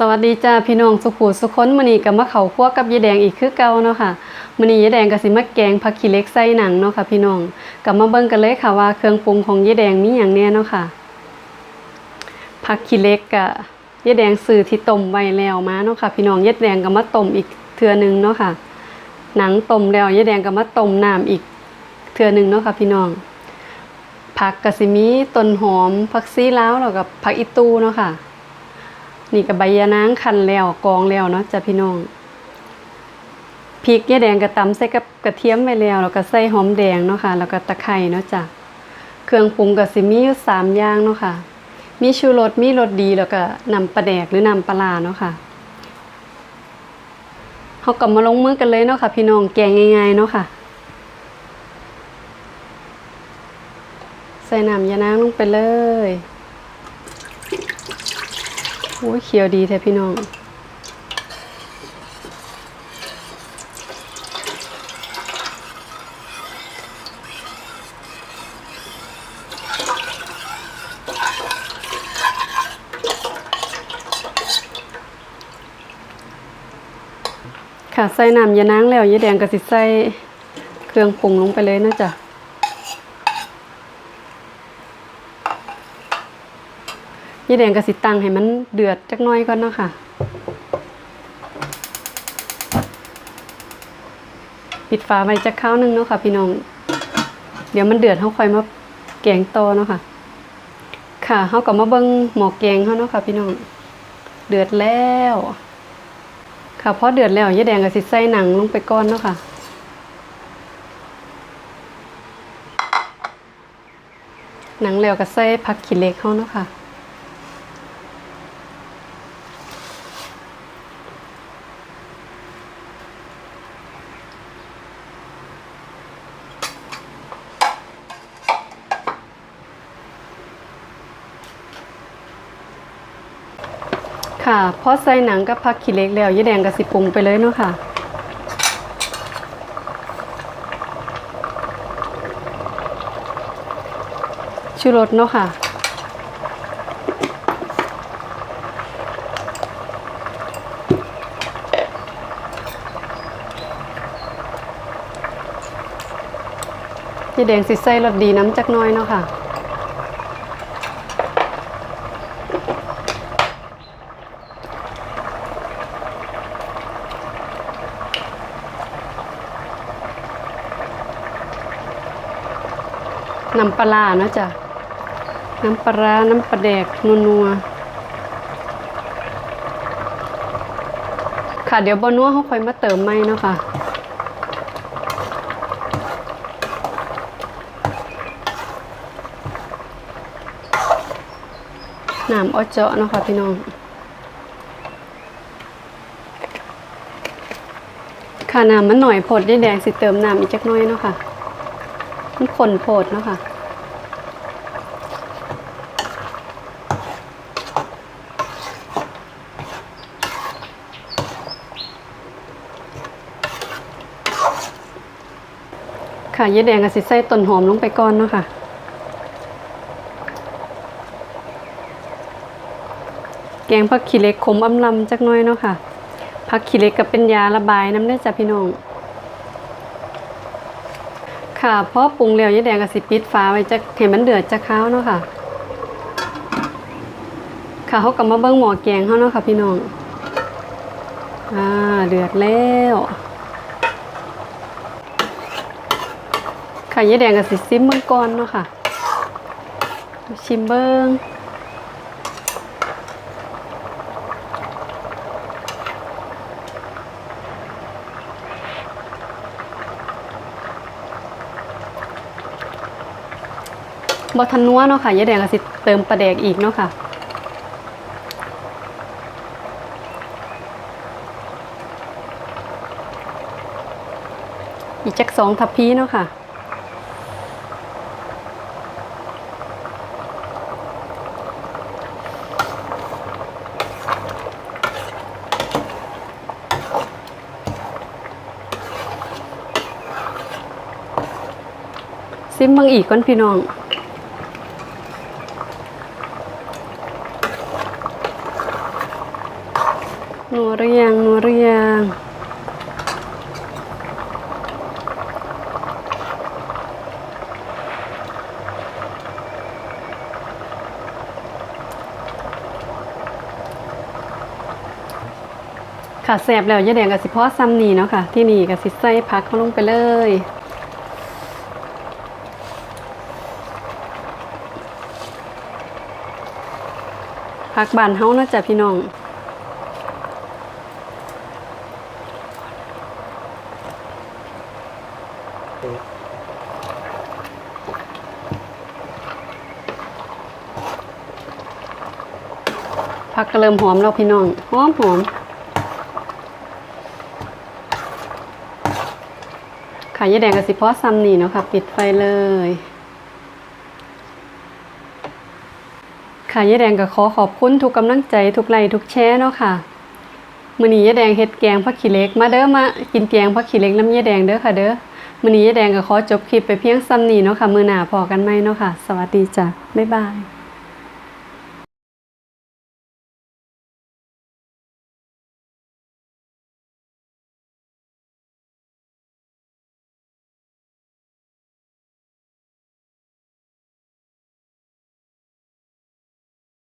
สวัสดีจ้าพี่น้องสุขุสุคนมื้อนี้ก็มาเขาครัวกับยายแดงอีกคือเก่าเนาะค่ะมือนี้ยายแดงก็สิมาแกงผักขี้เล็กใส่หนังเนาะค่ะพี่น้องก็มาเบิ่งกันเลยค่ะว่าเครื่องปรุงของยายแดงมีหยังแน่เนาะค่ะผักขี้เล็กก็ยายแดงซื้อที่ต้มไว้แล้วมาเนาะค่ะพี่น้องยายแดงก็มาต้มอีกเทื่อนึงเนาะค่ะ หนังต้มแล้วยายแดงก็มาต้มน้ำอีกเทื่อนึงเนาะค่ะพี่น้องผักก็สิมีต้นหอมผักซีลาวแล้วก็ผักอีตูเนาะค่ะ นี่กับใบยะนางคันแล้วกองแล้วเนาะจ้ะพี่น้องพริกยะแดงกระตำใส่กับกระเทียมไปแล้วแล้วก็ใส่หอมแดงเนาะค่ะ แล้วก็ตะไคร้เนาะจ้ะเครื่องปรุงก็สิมีอยู่สามอย่างเนาะค่ะ มีชูรสมีรสดีแล้วก็น้ำปลาแดกหรือน้ำปลาร้าเนาะค่ะเฮาก็มาลงมือกันเลยเนาะค่ะ พี่น้องแกงง่ายๆเนาะค่ะ ใส่น้ำยะนางลงไปเลย โอ้ยเขียวดีแท้พี่น้องค่ะใส่น้ำยานางแล้วยาแดงก็สิใส่เครื่องปรุงลงไปเลยนะจ๊ะ ยายแดงก็สิตังให้มันเดือดจักน้อยก่อนเนาะค่ะ ปิดฝาไว้จักคราวหนึงเนาะค่ะ พี่น้อง เดี๋ยวมันเดือดเฮาค่อยมาแกงโตเนาะค่ะ ค่ะเฮาก็มาเบิ่งหม้อแกงเฮาเนาะค่ะ พี่น้อง เดือดแล้ว ค่ะพอเดือดแล้วยายแดงก็สิใส่หนังลงไปก่อนเนาะค่ะหนังแล้วก็ใส่ผักขี้เล็กเฮาเนาะค่ะ ค่ะพอใส่หนังกับผักขี้เล็กแล้วยายแดงก็สิปรุงไปเลยเนาะค่ะ ชูรสเนาะค่ะยายแดงสิใส่รสดีน้ำจักน้อยเนาะค่ะ น้ำปลาเนาะจ้ะน้ำปลาน้ำปลาแดกนัวๆค่ะเดี๋ยวบนัวเขาค่อยมาเติมไหมเนาะค่ะน้ำอ้อเจาะเนาะค่ะพี่น้อง ค่ะน้ำมันหน่อยโพดยายแดงสิเติมน้ำอีกจักน้อยเนาะค่ะ มันขนโพดเนาะค่ะค่ะยายแดงกับสิใส่ต้นหอมลงไปก่อนเนาะค่ะ แกงผักขี้เล็กขมอำลำจักน้อยเนาะค่ะผักขี้เล็กก็เป็นยาระบายน้ำได้จ้ะพี่น้อง ค่ะพอปรุงแล้วยายแดงก็สิปิดฝาไว้จักให้มันเดือดจะข้าวเนาะค่ะ ค่ะเขาก็มาเบิ้งหม้อแกงเขาเนาะค่ะพี่น้องอ่าเดือดแล้วค่ะยายแดงก็สิซิมเบิ้งก่อนเนาะค่ะชิมเบิ้ง บทันนัวเนาะค่ะยายแดงก็สิเติมปลาแดกอีกเนาะค่ะอีกจักสองทัพพีเนาะค่ะ ซิมบางอีกก่อนพี่น้อง นัวหรือยังนัวหรือยังค่ะแสบแล้วยาแดงกับสิพ่อซ้ำนี่เนาะค่ะ ที่นี่กับสิใส่พักเขาลงไปเลย พักบานเฮาเนาะจ้ะพี่น้อง ผักก็เริ่มหอมแล้วพี่น้อง หอมหอมขายยาแดงกับสิพาะซ้ำนี่เนาะค่ะ ปิดไฟเลยขายยาแดงก็ขอขอบคุณทุกกำลังใจ ทุกไลค์ทุกแชร์เนาะค่ะมื้อนี้ยาแดงเฮ็ดแกงผักขี้เล็กมาเด้อมากินแกงผักขี้เล็กน้ำยาแดงเด้อค่ะเด้อมื้อนี้ยาแดงก็ขอจบคลิปไปเพียงซ้ำนี้เนาะค่ะ มื้อหน้าพอกันใหมเนาะค่ะ สวัสดีจ้ะบ๊ายบาย